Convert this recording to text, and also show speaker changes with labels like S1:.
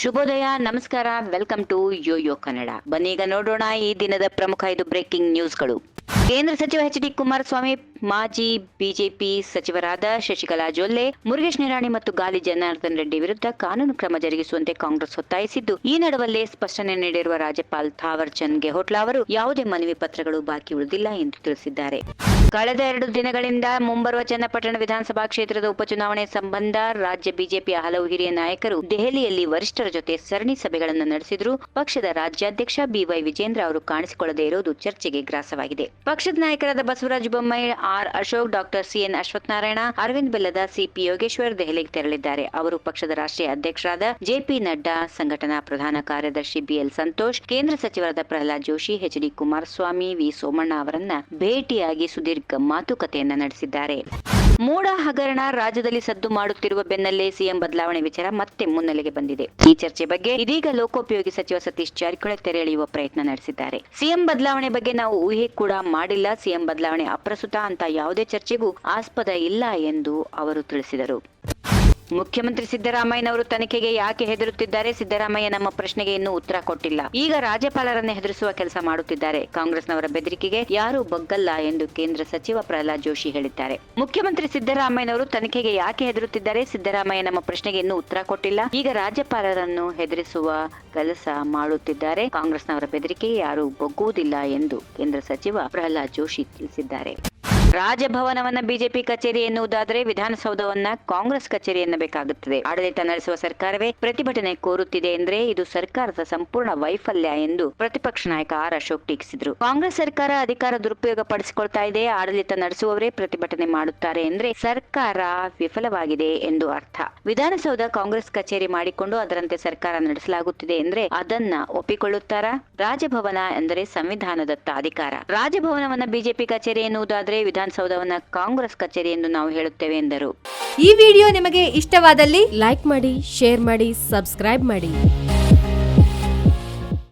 S1: ಶುಭೋದಯ, ನಮಸ್ಕಾರ welcome to Yoyo Kannada ಬನ್ನೀಗ ನೋಡೋಣ ಈ ದಿನದ ಪ್ರಮುಖ ಐದು ಬ್ರೇಕಿಂಗ್ ನ್ಯೂಸ್ಗಳು ಕೇಂದ್ರ ಸಚಿವ ಎಚ್ ಡಿ ಕುಮಾರಸ್ವಾಮಿ, ಮಾಜಿ ಬಿಜೆಪಿ ಸಚಿವರಾದ ಶಶಿಕಲಾ ಜೊಲ್ಲೆ, ಮುರುಗೇಶ್ ನಿರಾಣಿ ಮತ್ತು ಗಾಲಿ ಜನಾರ್ದನ್ ರೆಡ್ಡಿ ವಿರುದ್ಧ ಕಾನೂನು ಕ್ರಮ ಜರುಗಿಸುವಂತೆ ಕಾಂಗ್ರೆಸ್ ಒತ್ತಾಯಿಸಿದ್ದು. ಈ ನಡುವಲ್ಲೇ ಸ್ಪಷ್ಟನೆ ನೀಡಿರುವ ರಾಜ್ಯಪಾಲ್ ಥಾವರ್ ಚಂದ್ ಗೆಹೋಟ್ಲಾ ಅವರು ಯಾವುದೇ ಮನವಿ ಪತ್ರಗಳು ಬಾಕಿ ಉಳಿದಿಲ್ಲ ಎಂದು ತಿಳಿಸಿದ್ದಾರೆ. ಕಳೆದ ಎರಡು ದಿನಗಳಿಂದ ಮುಂಬರುವ ಚನ್ನಪಟ್ಟಣ ವಿಧಾನಸಭಾ ಕ್ಷೇತ್ರದ ಉಪಚುನಾವಣೆ ಸಂಬಂಧ ರಾಜ್ಯ ಬಿಜೆಪಿಯ ಹಲವು ಹಿರಿಯ ನಾಯಕರು ದೆಹಲಿಯಲ್ಲಿ ವರಿಷ್ಠರ ಜೊತೆ ಸರಣಿ ಸಭೆಗಳನ್ನು ನಡೆಸಿದ್ರು. ಪಕ್ಷದ ರಾಜ್ಯಾಧ್ಯಕ್ಷ ಬಿವೈ ವಿಜೇಂದ್ರ ಅವರು ಕಾಣಿಸಿಕೊಳ್ಳದೇ ಇರುವುದು ಚರ್ಚೆಗೆ ಗ್ರಾಸವಾಗಿದೆ. ಪಕ್ಷದ ನಾಯಕರಾದ Basavaraj Bommai, R Ashok, doctor CN Ashwathnarayan, Arvind Bellad CP Yogeshwar ದೆಹಲಿಗೆ ತೆರಳಿದ್ದಾರೆ. ಅವರು ಪಕ್ಷದ ರಾಷ್ಟ್ರೀಯ ಅಧ್ಯಕ್ಷರಾದ ಜೆಪಿ ನಡ್ಡಾ, ಸಂಘಟನಾ ಪ್ರಧಾನ ಕಾರ್ಯದರ್ಶಿ ಬಿಎಲ್ ಸಂತೋಷ್, ಕೇಂದ್ರ ಸಚಿವರಾದ Pralhad Joshi H D Kumaraswamy, V Somanna ಅವರನ್ನ ಭೇಟಿಯಾಗಿ ಸುದೀರ್ಘ ಮಾತುಕತೆಯನ್ನ ನಡೆಸಿದ್ದಾರೆ. ಮೂಡ ಹಗರಣ ರಾಜ್ಯದಲ್ಲಿ ಸದ್ದು ಮಾಡುತ್ತಿರುವ ಬೆನ್ನಲ್ಲೇ ಸಿಎಂ ಬದಲಾವಣೆ ವಿಚಾರ ಮತ್ತೆ ಮುನ್ನೆಲೆಗೆ ಬಂದಿದೆ. ಈ ಚರ್ಚೆ ಬಗ್ಗೆ ಇದೀಗ ಲೋಕೋಪಯೋಗಿ ಸಚಿವ ಸತೀಶ್ ಜಾರಕಿಹೊಳಿ ತೆರೆ ಎಳೆಯುವ ಪ್ರಯತ್ನ ನಡೆಸಿದ್ದಾರೆ. ಸಿಎಂ ಬದಲಾವಣೆ ಬಗ್ಗೆ ನಾವು ಊಹೆ ಕೂಡ ಮಾಡಿಲ್ಲ. ಸಿಎಂ ಬದಲಾವಣೆ ಅಪ್ರಸ್ತುತ ಅಂತ ಯಾವುದೇ ಚರ್ಚೆಗೂ ಆಸ್ಪದ ಇಲ್ಲ ಎಂದು ಅವರು ತಿಳಿಸಿದರು. ಮುಖ್ಯಮಂತ್ರಿ ಸಿದ್ದರಾಮಯ್ಯನವರು ತನಿಖೆಗೆ ಯಾಕೆ ಹೆದರುತ್ತಿದ್ದಾರೆ? ಸಿದ್ದರಾಮಯ್ಯ ನಮ್ಮ ಪ್ರಶ್ನೆಗೆ ಇನ್ನೂ ಉತ್ತರ ಕೊಟ್ಟಿಲ್ಲ. ಈಗ ರಾಜ್ಯಪಾಲರನ್ನು ಹೆದರಿಸುವ ಕೆಲಸ ಮಾಡುತ್ತಿದ್ದಾರೆ. ಕಾಂಗ್ರೆಸ್ನವರ ಬೆದರಿಕೆಗೆ ಯಾರೂ ಬಗ್ಗಲ್ಲ ಎಂದು ಕೇಂದ್ರ ಸಚಿವ ಪ್ರಹ್ಲಾದ್ ಜೋಶಿ ಹೇಳಿದ್ದಾರೆ. ಮುಖ್ಯಮಂತ್ರಿ ಸಿದ್ದರಾಮಯ್ಯನವರು ತನಿಖೆಗೆ ಯಾಕೆ ಹೆದರುತ್ತಿದ್ದಾರೆ? ಸಿದ್ದರಾಮಯ್ಯ ನಮ್ಮ ಪ್ರಶ್ನೆಗೆ ಇನ್ನೂ ಉತ್ತರ ಕೊಟ್ಟಿಲ್ಲ. ಈಗ ರಾಜ್ಯಪಾಲರನ್ನು ಹೆದರಿಸುವ ಕೆಲಸ ಮಾಡುತ್ತಿದ್ದಾರೆ. ಕಾಂಗ್ರೆಸ್ನವರ ಬೆದರಿಕೆಗೆ ಯಾರೂ ಬಗ್ಗುವುದಿಲ್ಲ ಎಂದು ಕೇಂದ್ರ ಸಚಿವ ಪ್ರಹ್ಲಾದ್ ಜೋಶಿ ತಿಳಿಸಿದ್ದಾರೆ. ರಾಜಭವನವನ್ನ ಬಿಜೆಪಿ ಕಚೇರಿ ಎನ್ನುವುದಾದರೆ ವಿಧಾನಸೌಧವನ್ನ ಕಾಂಗ್ರೆಸ್ ಕಚೇರಿ ಎನ್ನಬೇಕಾಗುತ್ತದೆ. ಆಡಳಿತ ನಡೆಸುವ ಸರ್ಕಾರವೇ ಪ್ರತಿಭಟನೆ ಕೋರುತ್ತಿದೆ ಎಂದ್ರೆ ಇದು ಸರ್ಕಾರದ ಸಂಪೂರ್ಣ ವೈಫಲ್ಯ ಎಂದು ಪ್ರತಿಪಕ್ಷ ನಾಯಕ ಆರ್ ಅಶೋಕ್ ಟೀಕಿಸಿದರು. ಕಾಂಗ್ರೆಸ್ ಸರ್ಕಾರ ಅಧಿಕಾರ ದುರುಪಯೋಗ ಪಡಿಸಿಕೊಳ್ತಾ ಇದೆ, ಆಡಳಿತ ನಡೆಸುವವರೇ ಪ್ರತಿಭಟನೆ ಮಾಡುತ್ತಾರೆ ಎಂದ್ರೆ ಸರ್ಕಾರ ವಿಫಲವಾಗಿದೆ ಎಂದು ಅರ್ಥ. ವಿಧಾನಸೌಧ ಕಾಂಗ್ರೆಸ್ ಕಚೇರಿ ಮಾಡಿಕೊಂಡು ಅದರಂತೆ ಸರ್ಕಾರ ನಡೆಸಲಾಗುತ್ತಿದೆ ಎಂದ್ರೆ ಅದನ್ನ ಒಪ್ಪಿಕೊಳ್ಳುತ್ತಾರಾ? ರಾಜಭವನ ಎಂದರೆ ಸಂವಿಧಾನದತ್ತ ಅಧಿಕಾರ. ರಾಜಭವನವನ್ನ ಬಿಜೆಪಿ ಕಚೇರಿ ಎನ್ನುವುದಾದರೆ ವಿಧಾನಸೌಧವನ್ನ ಕಾಂಗ್ರೆಸ್ ಕಚೇರಿ ಎಂದು ನಾವು ಹೇಳುತ್ತೇವೆ ಎಂದರು.
S2: ಈ ವಿಡಿಯೋ ನಿಮಗೆ ಇಷ್ಟವಾದಲ್ಲಿ
S3: ಲೈಕ್ ಮಾಡಿ, ಶೇರ್ ಮಾಡಿ, ಸಬ್ಸ್ಕ್ರೈಬ್ ಮಾಡಿ.